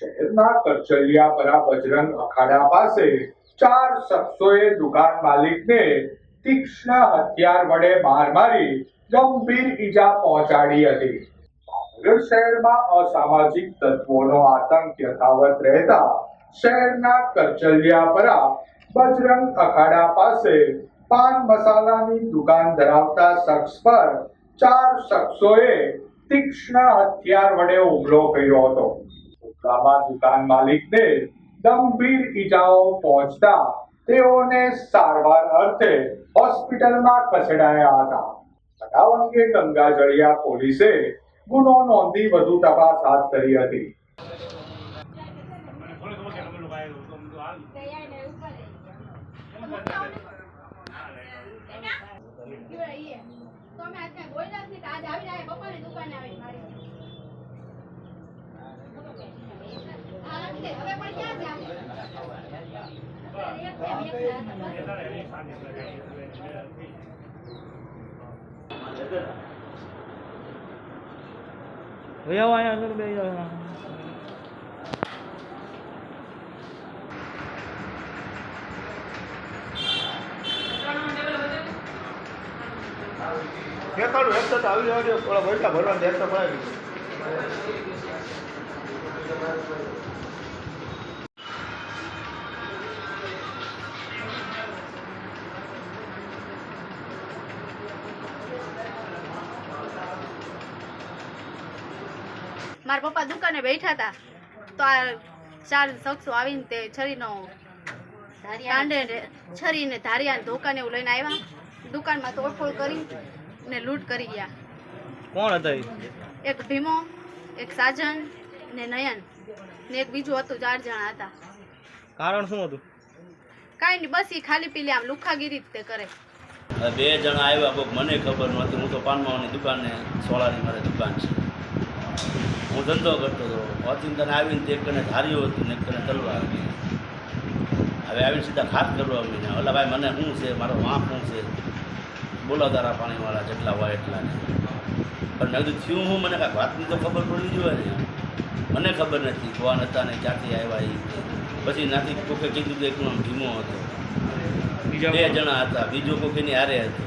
શહેરના કરચલિયાપરા બજરંગ અખાડા પાસે ચાર શખ્સોએ દુકાન માલિકને તીક્ષ્ણ હથિયાર વડે માર મારી ગંભીર ઈજા પહોંચાડી હતી. ભાવનગર શહેરમાં અસામાજિક તત્વોનો આતંક યથાવત રહેતા શહેરના કરચલિયાપરા બજરંગ અખાડા પાસે પાન મસાલાની દુકાન ધરાવતા શખ્સ પર ચાર શખ્સોએ તીક્ષ્ણ હથિયાર વડે હુમલો કર્યો હતો. હુમલામાં દુકાન માલિકને ગંભીર ઈજાઓ પહોંચતા તેઓને સારવાર અર્થે હોસ્પિટલમાં ખસેડાયા હતા. બનાવ અંગે ગંગાજળિયા પોલીસે ગુનો નોંધી વધુ તપાસ હાથ ધરી હતી. તો અમે આજ કાંઈ બોલ્યા જ નહીં કે આજ આવીને આ બપોરે દુકાને આવીને મારી હા, રાખી દે. હવે પણ ક્યાં આવો અહીંયા આગળ બે. દેખાડું એક તો આવી થોડા પૈસા ભરવાનું એક તો ભરાવી મારા પપ્પા દુકાને બેઠા હતા. તો આ ચાર શખ્સો આવીને તે છરીનો દાંડે છરીને ધારિયા ધોકાને એવું લઈને આવ્યા. દુકાનમાં તોડફોડ કરી ને લૂંટ કરી ગયા. કોણ હતા એક ભીમો એક સાજન ને નયન ને એક બીજું હતું ચાર જણા હતા. કારણ શું હતું? કાંઈ નહીં બસ એ ખાલી પીલી આમ લુખાગીરી જ તે કરે. બે જણા આવ્યા બહુ મને ખબર નહોતી. હું તો પાનમાવાની દુકાને સોળાની મારે દુકાન છે. હું ધંધો કરતો હતો. ઓચિંતન આવીને તે એક કને ધાર્યો હતું ને એક કને તલવાર હવે આવીને સીધા ખાત કરવા મીને ઓલા ભાઈ મને શું છે? મારો વાંક શું છે? બોલો તારા પાણીવાળા જેટલા હોય એટલા ને. પણ મેં કીધું થયું હું? મને કાંઈક વાતની તો ખબર પડવી જોઈએ ને. મને ખબર નથી. કોણ હતા ને ક્યાંથી આવ્યા એ પછી નાથી કોકે કીધું કે એકનો આમ ધીમો હતો. બીજા બે જણા હતા. બીજો કોકેની હારે હતો.